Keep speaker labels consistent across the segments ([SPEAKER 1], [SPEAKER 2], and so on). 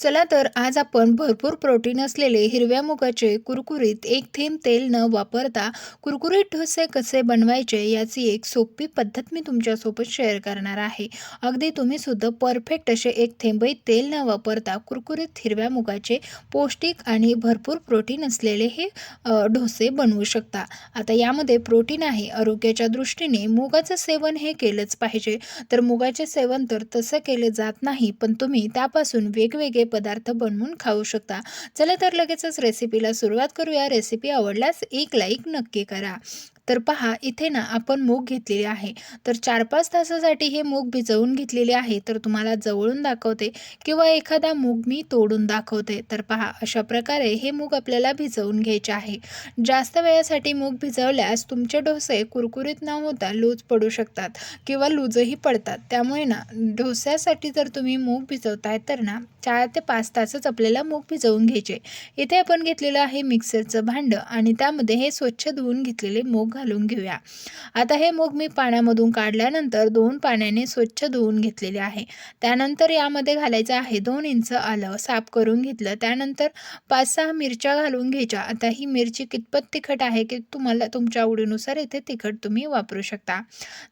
[SPEAKER 1] चला तर आज आपण भरपूर प्रोटीन असलेले हिरव्या मुगाचे कुरकुरीत एक थेंब तेल न वापरता कुरकुरीत डोसे कसे बनवायचे याची एक सोपी पद्धत मी तुमच्यासोबत शेअर करणार आहे. अगदी तुम्ही सुद्धा परफेक्ट असे एक थेंबही तेल न वापरता कुरकुरीत हिरव्या मुगाचे पौष्टिक आणि भरपूर प्रोटीन असलेले हे ढोसे डोसे बनवू शकता. आता यामध्ये प्रोटीन आहे. आरोग्याच्या दृष्टीने मुगाचं सेवन हे केलंच पाहिजे. तर मुगाचे सेवन तर तसं केले जात नाही पण तुम्ही त्यापासून वेगवेगळे पदार्थ बनवून खाऊ शकता. चला तर लगेचच रेसिपीला सुरुवात करूया. रेसिपी आवडल्यास एक लाईक नक्की करा. तर पहा इथे ना आपण मूग घेतलेले आहे. तर चार पाच तासासाठी हे मूग भिजवून घेतलेले आहे. तर तुम्हाला जवळून दाखवते किंवा एखादा मूग मी तोडून दाखवते. तर पहा अशा प्रकारे हे मूग आपल्याला भिजवून घ्यायचे आहे. जास्त वेळासाठी मूग भिजवल्यास तुमचे डोसे कुरकुरीत न होता लूज पडू शकतात किंवा लूजही पडतात. त्यामुळे ना डोस्यासाठी जर तुम्ही मूग भिजवताय तर ना चार ते पाच तासच आपल्याला मूग भिजवून घ्यायचे. इथे आपण घेतलेलं आहे मिक्सरचं भांडं आणि त्यामध्ये हे स्वच्छ धुवून घेतलेले मूग घालून घेऊया. आता हे मूग मी पाण्यामधून काढल्यानंतर दोन पाण्याने स्वच्छ धुवून घेतलेले आहे. त्यानंतर यामध्ये घालायचं आहे दोन इंच आलं साफ करून घेतलं. त्यानंतर पाच सहा मिरच्या घालून घ्यायच्या. आता ही मिरची कितपत तिखट आहे की तुम्हाला तुमच्या आवडीनुसार इथे तिखट तुम्ही वापरू शकता.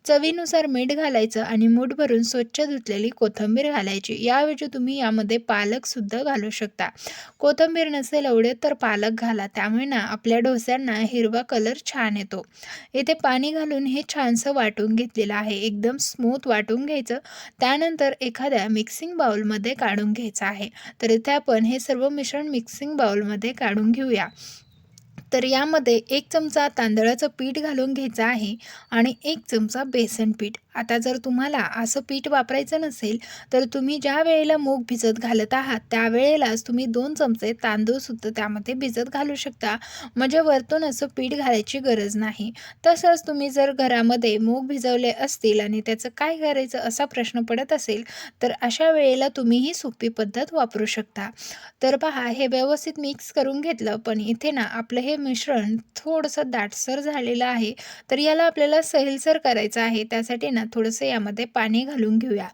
[SPEAKER 1] चवीनुसार मीठ घालायचं आणि मूठ भरून स्वच्छ धुतलेली कोथिंबीर घालायची. याऐवजी तुम्ही यामध्ये पालकसुद्धा घालू शकता. कोथिंबीर नसेल एवढे तर पालक घाला. त्यामुळे ना आपल्या डोस्यांना हिरवा कलर छान येतो. इथे पाणी घालून हे छानसं वाटून घेतलेलं आहे. एकदम स्मूथ वाटून घ्यायचं. त्यानंतर एखाद्या मिक्सिंग बाउलमध्ये काढून घ्यायचं आहे. तर इथे आपण हे सर्व मिश्रण मिक्सिंग बाउलमध्ये काढून घेऊया. तर यामध्ये एक चमचा तांदळाचं पीठ घालून घ्यायचं आहे आणि एक चमचा बेसन पीठ. आता जर तुम्हाला असं पीठ वापरायचं नसेल तर तुम्ही ज्या वेळेला मूग भिजत घालत आहात त्यावेळेलाच तुम्ही दोन चमचे तांदूळसुद्धा त्यामध्ये भिजत घालू शकता. म्हणजे वरतून असं पीठ घालायची गरज नाही. तसंच तुम्ही जर घरामध्ये मूग भिजवले असतील आणि त्याचं काय करायचं असा प्रश्न पडत असेल तर अशा वेळेला तुम्ही ही सोपी पद्धत वापरू शकता. तर पहा हे व्यवस्थित मिक्स करून घेतलं पण इथे ना आपलं हे मिश्रण थोडंसं दाटसर झालेलं आहे. तर याला आपल्याला सैलसर करायचं आहे. त्यासाठी ना थोडंसं यामध्ये पाणी घालून घेऊया.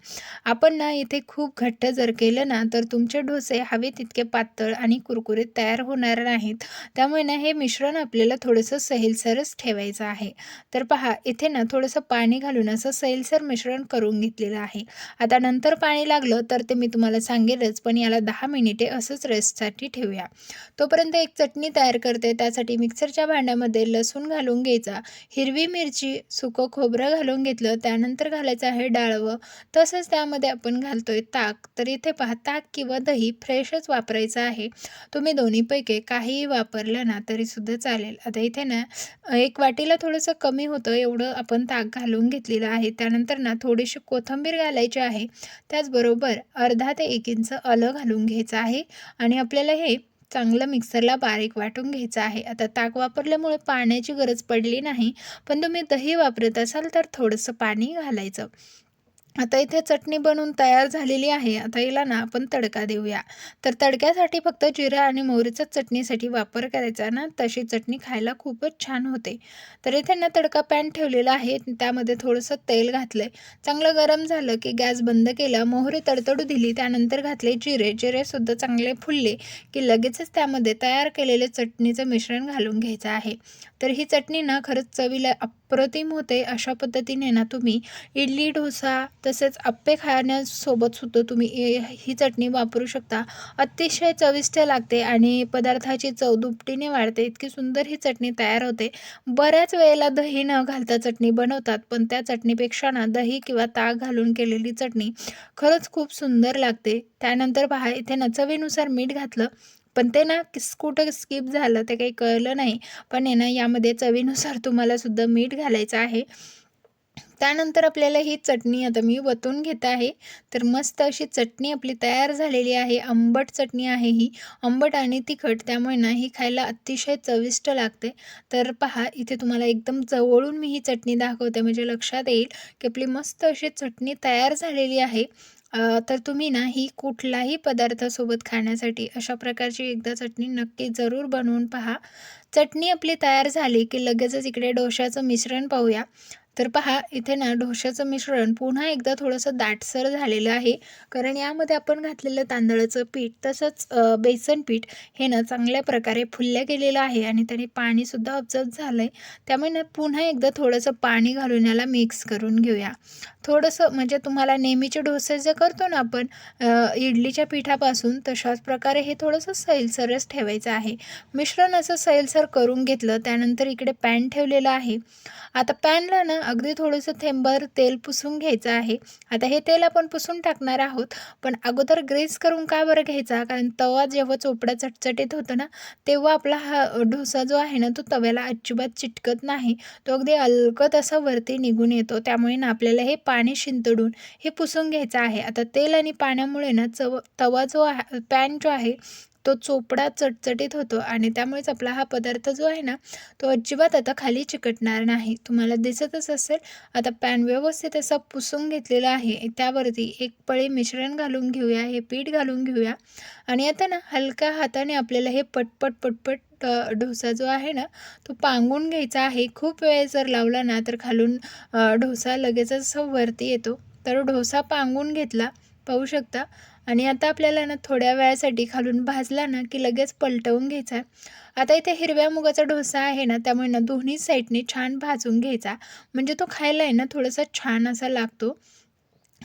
[SPEAKER 1] आपण ना इथे खूप घट्ट जर केलं ना तर तुमचे डोसे हवे तितके पातळ आणि कुरकुरीत तयार होणार नाहीत. त्यामुळे ना हे मिश्रण आपल्याला थोडंसं सैलसरच ठेवायचं आहे. तर पहा इथे ना थोडंसं पाणी घालून असं सैलसर मिश्रण करून घेतलेलं आहे. आता नंतर पाणी लागलं तर ते मी तुम्हाला सांगेलच पण याला दहा मिनिटे असंच रेस्टसाठी ठेवूया. तोपर्यंत एक चटणी तयार करते. त्यासाठी मिक्सरच्या भांड्यामध्ये लसूण घालून घ्यायचा. हिरवी मिरची सुकं खोबरं घालून घेतलं. त्यानंतर घालायचं आहे डाळवं. तसंच त्यामध्ये आपण घालतोय ताक. तर इथे पहा ताक किंवा दही फ्रेशच वापरायचं आहे. तुम्ही दोन्हीपैकी काहीही वापरलं ना तरीसुद्धा चालेल. आता इथे ना एक वाटीला थोडंसं कमी होतं एवढं आपण ताक घालून घेतलेलं आहे. त्यानंतर ना थोडीशी कोथिंबीर घालायची आहे. त्याचबरोबर अर्धा ते एक इंच आलं घालून घ्यायचं आहे. आणि आपल्याला हे चांगलं मिक्सरला बारीक वाटून घ्यायचं आहे. आता ताक वापरल्यामुळे पाण्याची गरज पडली नाही पण तुम्ही दही वापरत असाल तर थोडंसं पाणी घालायचं. आता इथे चटणी बनवून तयार झालेली आहे. आता हिला ना आपण तडका देऊया. तर तडक्यासाठी फक्त जिरा आणि मोहरीचा चटणीसाठी वापर करायचा ना तशी चटणी खायला खूपच छान होते. तर इथे ना तडका पॅन ठेवलेला आहे. त्यामध्ये थोडंसं तेल घातलं चांगलं गरम झालं की गॅस बंद केला मोहरी तडतडू दिली त्यानंतर घातले जिरे. जिरेसुद्धा चांगले फुलले की लगेचच त्यामध्ये तयार केलेले चटणीचं मिश्रण घालून घ्यायचं आहे. तर ही चटणी ना खरंच चवीला अप्रतिम होते. अशा पद्धतीने ना तुम्ही इडली डोसा तसेच आप्पे खाण्यासोबत सुद्धा तुम्ही ए- ही चटणी वापरू शकता. अतिशय चविष्ट लागते आणि पदार्थाची चव दुपटीने वाढते. इतकी सुंदर ही चटणी तयार होते. बऱ्याच वेळेला दही न घालता चटणी बनवतात पण त्या चटणीपेक्षा ना दही किंवा ताक घालून केलेली चटणी खरंच खूप सुंदर लागते. त्यानंतर पहा इथे ना चवीनुसार मीठ घातलं पण ते ना किस कुठं स्किप झालं ते काही कळलं नाही. पण आहे ना यामध्ये चवीनुसार तुम्हाला सुद्धा मीठ घालायचं आहे. त्यानंतर आपल्याला ही चटणी आता मी वतून घेत आहे. तर मस्त अशी चटणी आपली तयार झालेली आहे. आंबट चटणी आहे ही. आंबट आणि तिखट त्यामुळे ना ही खायला अतिशय चविष्ट लागते. तर पहा इथे तुम्हाला एकदम जवळून मी ही चटणी दाखवते. म्हणजे लक्षात येईल की आपली मस्त अशी चटणी तयार झालेली आहे. तर तुम्ही ना ही कुठलाही पदार्थासोबत खाण्यासाठी अशा प्रकारची एकदा चटणी नक्की जरूर बनवून पहा. चटणी आपली तयार झाली की लगेचच इकडे डोशाचं मिश्रण पाहूया. तर पहा इथे ना ढोशाचं मिश्रण पुन्हा एकदा थोडंसं दाटसर झालेलं आहे. कारण यामध्ये आपण घातलेलं तांदळाचं पीठ तसंच बेसन पीठ हे ना चांगल्या प्रकारे फुलल्या गेलेलं आहे आणि त्याने पाणीसुद्धा ऑब्झर्व झालं आहे त्यामुळे ना पुन्हा एकदा थोडंसं पाणी घालून याला मिक्स करून घेऊया. थोडंसं म्हणजे तुम्हाला नेहमीचे डोसे जे करतो ना आपण इडलीच्या पिठापासून तशाच प्रकारे हे थोडंसं सैलसरच ठेवायचं आहे. मिश्रण असं सैलसर करून घेतलं त्यानंतर इकडे पॅन ठेवलेलं आहे. आता पॅनला ना अगदी थोडंसं थेंबर तेल पुसून घ्यायचं आहे. आता हे तेल आपण पुसून टाकणार आहोत. पण अगोदर ग्रेस करून का बरं घ्यायचा? कारण तवा जेव्हा चोपडा चटचटीत होतं ना तेव्हा आपला हा डोसा जो आहे ना तो तव्याला अजिबात चिटकत नाही. तो अगदी अलकत असा वरती निघून येतो. त्यामुळे ना आपल्याला हे पाणी शिंतडून हे पुसून घ्यायचं आहे. आता तेल आणि पाण्यामुळे ना चव तवा जो आहे पॅन जो आहे तो चोपडा चटचटीत होतो आणि त्यामुळेच आपला हा पदार्थ जो आहे ना तो अजिबात आता खाली चिकटणार नाही. तुम्हाला दिसतच असेल आता पॅन व्यवस्थित असा पुसून घेतलेला आहे. त्यावरती एक पळी मिश्रण घालून घेऊया हे पीठ घालून घेऊया. आणि आता ना हलक्या हाताने आपल्याला हे पटपट पटपट डोसा जो आहे ना तो पांगून घ्यायचा आहे. खूप वेळ जर लावला ना तर खालून डोसा लगेचच असं वरती येतो. तर डोसा पांगून घेतला पाहू शकता. आणि आता आपल्याला ना थोड्या वेळासाठी खालून भाजला ना की लगेच पलटवून घ्यायचा. आता इथे हिरव्या मुगाचा डोसा आहे ना त्यामुळे ना दोन्ही साईडने छान भाजून घ्यायचा. म्हणजे तो खायला आहे ना थोडासा छान असा लागतो.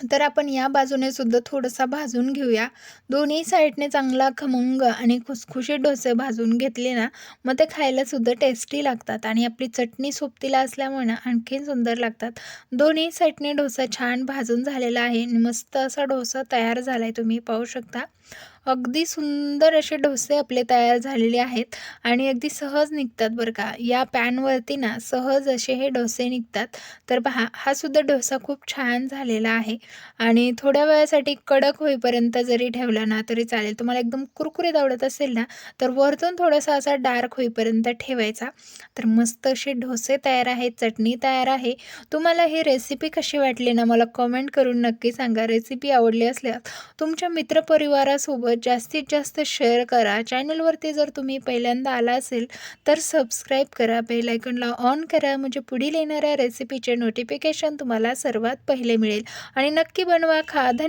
[SPEAKER 1] तर आपण या बाजूने सुद्धा थोडासा भाजून घेऊया. दोन्ही साईडने चांगला खमंग आणि खुसखुशीत डोसे भाजून घेतले ना मग ते खायलासुद्धा टेस्टी लागतात आणि आपली चटणी सोबतीला असल्यामुळे आणखी आणखीन सुंदर लागतात. दोन्ही साईडने डोसा छान भाजून झालेला आहे मस्त असा डोसा तयार झाला आहे तुम्ही पाहू शकता. अगदी सुंदर असे डोसे आपले तयार झालेले आहेत आणि अगदी सहज निघतात बरं का. या पॅनवरती ना सहज असे हे डोसे निघतात. तर पहा हा सुद्धा डोसा खूप छान झालेला आहे. आणि थोड्या वेळासाठी कडक होईपर्यंत जरी ठेवला ना तरी चालेल. तुम्हाला एकदम कुरकुरीत आवडत असेल ना तर वरतून थोडासा असा डार्क होईपर्यंत ठेवायचा. तर मस्त असे डोसे तयार आहेत चटणी तयार आहे. तुम्हाला ही रेसिपी कशी वाटली ना मला कमेंट करून नक्की सांगा. रेसिपी आवडली असल्यास तुमच्या मित्रपरिवारासोबत जास्तीत जास्त शेअर करा. चॅनलवरती जर तुम्ही पहिल्यांदा आला असेल तर सबस्क्राईब करा. बेलायकनला ऑन करा. म्हणजे पुढील येणाऱ्या रेसिपीचे नोटिफिकेशन तुम्हाला सर्वात पहिले मिळेल. आणि नक्की बनवा. खा. धन्य